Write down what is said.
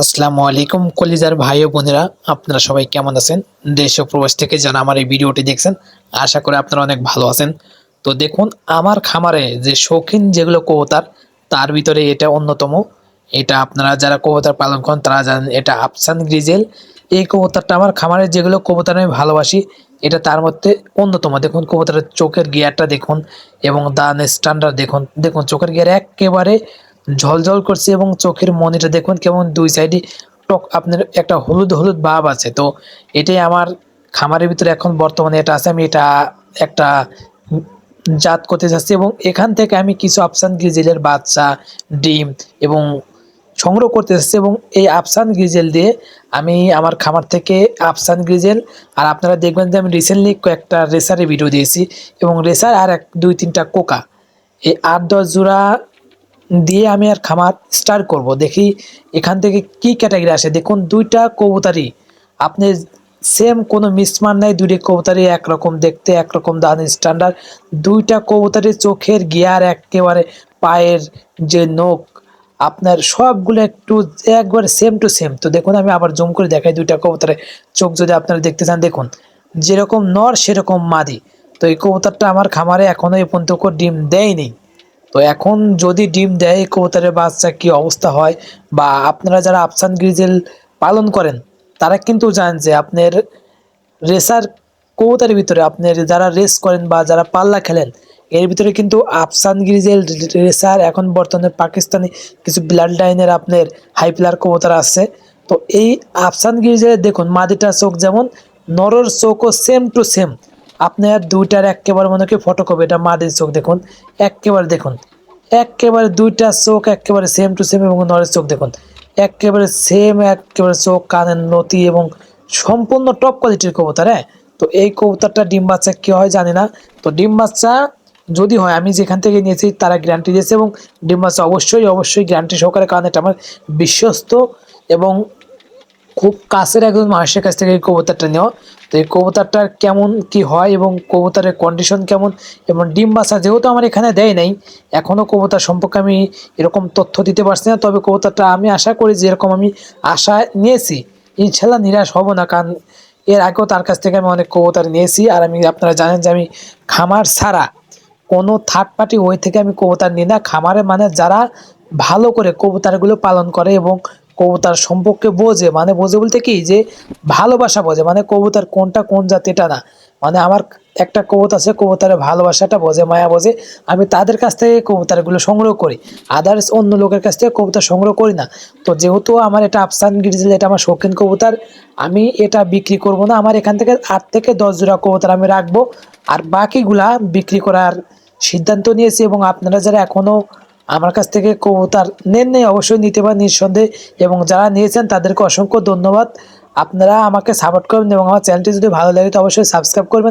আসসালামু আলাইকুম কলিজার ভাই ও বোনেরা, আপনারা সবাই কেমন আছেন? দেশ ও প্রবাস থেকে যারা আমার এই ভিডিওটি দেখছেন, আশা করি আপনারা অনেক ভালো আছেন। তো দেখুন, আমার খামারে যে শৌখিন যেগুলো কবুতর, তার ভিতরে এটা অন্যতম। এটা আপনারা যারা কবুতর পালন করেন, তারা জানেন এটা আফসান গ্রিজেল। এই কবুতরটা আমার খামারে যেগুলো কবুতর আমি ভালোবাসি, এটা তার মধ্যে অন্যতম। দেখুন, কবুতরের চোখের গিয়ারটা দেখুন এবং দান স্ট্যান্ডার্ড দেখুন। দেখুন, চোখের গিয়ার একেবারে ঝলঝল করছে এবং চোখের মনিটা দেখুন কেমন দুই সাইডে টক, আপনার একটা হলুদ হলুদ ভাব আছে। তো এটাই আমার খামারের ভিতরে এখন বর্তমানে এটা আছে, আমি এটা একটা জাত করতে চাচ্ছি এবং এখান থেকে আমি কিছু আফসান গ্রিজেলের বাচ্চা, ডিম এবং সংগ্রহ করতে চাচ্ছি এবং এই আফসান গ্রিজেল দিয়ে আমি আমার খামার থেকে আফসান গ্রিজেল আর আপনারা দেখবেন যে আমি রিসেন্টলি কয়েকটা রেসারের ভিডিও দিয়েছি এবং রেসার আর এক, দুই, তিনটা কোকা। এই আট, দশ জোড়া দিয়ে আমি আর খামার স্টার্ট করব। দেখি এখান থেকে কি ক্যাটাগরি আসে। দেখুন, দুইটা কবুতারই। আপনি সেম কোনো মিসমার নাই, দুইটা কবুতারই একরকম দেখতে, একরকম দান স্ট্যান্ডার্ড দুইটা কবুতারি চোখের গিয়ার একেবারে পায়ের যে নখ, আপনার সবগুলো একটু একবারে সেম টু সেম তো দেখুন, আমি আবার জুম করে দেখাই দুইটা কবুতরের চোখ। যদি আপনারা দেখতে চান, দেখুন, যেরকম নর, সেরকম মাদি। তো এই কবুতরটা আমার খামারে এখনও এই পর্যন্ত ডিম দেয়নি। তো এখন যদি ডিম দেয়, কবুতরের বাচ্চা কি অবস্থা হয়? বা আপনারা যারা আফসান গ্রিজেল পালন করেন, তারা কিন্তু জানেন যে আপনার রেসার কবুতরের ভিতরে, আপনার যারা রেস করেন বা যারা পাল্লা খেলেন, এর ভিতরে কিন্তু আফসান গ্রিজেল রেসার, এখন বর্তমানে পাকিস্তানি কিছু ব্লাড লাইনের আপনার হাই প্লার কবুতর আছে। তো এই আফসান গ্রিজেল দেখুন মাদিটা চোখ যেমন, নরর চোখও সেম টু সেম আপনার দুইটার একেবারে মনে করি ফটোকপি এটা মাটির চোখ দেখুন। একেবারে দেখুন। একেবারে দুইটা চোখ একেবারে সেম টু সেম এবং নরের চোখ দেখুন। একেবারে সেম একেবারে চোখ, কানের নতি এবং সম্পূর্ণ টপ কোয়ালিটির কবুতর হ্যাঁ? তো এই কবুতরটা ডিম বাচ্চা কী হয় জানি না। তো ডিম বাচ্চা যদি হয়, আমি যেখান থেকে নিয়েছি তারা গ্যারান্টি দিয়েছে এবং ডিম বাচ্চা অবশ্যই অবশ্যই গ্যারান্টি সহকারে কারণ এটা আমার বিশ্বস্ত এবং খুব কাছের একজন মানুষের কাছ থেকে এই কবুতরটা নেওয়া। তো এই কবুতরটার কেমন কি হয় এবং কবুতরের কন্ডিশন কেমন? এবং ডিম বাসা যেহেতু আমার এখানে দেয় নাই এখনও কবুতর সম্পর্কে আমি এরকম তথ্য দিতে পারছি না। তবে কবুতরটা আমি আশা করি যে এরকম আমি আশা নিয়েছি। ইনশাল্লাহ নিরাশ হব না, কারণ এর আগেও তার কাছ থেকে আমি অনেক কবুতর নিয়েছি। আর আমি আপনারা জানেন যে আমি খামার ছাড়া কোনো থার্ড পার্টি ওই থেকে আমি কবুতর নিই না। খামারে মানে যারা ভালো করে কবুতরগুলো পালন করে এবং কবুতর সম্পর্কে বোঝে মানে বোঝে বলতে কি যে ভালোবাসা বোঝে মানে কবুতর কোনটা কোন জাতি এটা না। মানে আমার একটা কবুতর আছে, কবুতরের ভালোবাসাটা বোঝে, মায়া বোঝে, আমি তাদের কাছ থেকে কবুতরগুলো সংগ্রহ করি। আদার্স অন্য লোকের কাছ থেকে কবুতর সংগ্রহ করি না। তো যেহেতু আমার এটা আফসান গিরিজেল এটা আমার শৌখিন কবুতর, আমি এটা বিক্রি করব না, আমার এখান থেকে আট থেকে দশ জোড়া কবুতর আমি রাখব। আর বাকিগুলা বিক্রি করার সিদ্ধান্ত নিয়েছি এবং আপনারা যারা এখনও আমার কাছ থেকে কবুতার নেন নেই অবশ্যই নিতে পারেন নিঃসন্দেহে। এবং যারা নিয়েছেন তাদেরকে অসংখ্য ধন্যবাদ। আপনারা আমাকে সাপোর্ট করবেন এবং আমার চ্যানেলটি যদি ভালো লাগে তো অবশ্যই সাবস্ক্রাইব করবেন।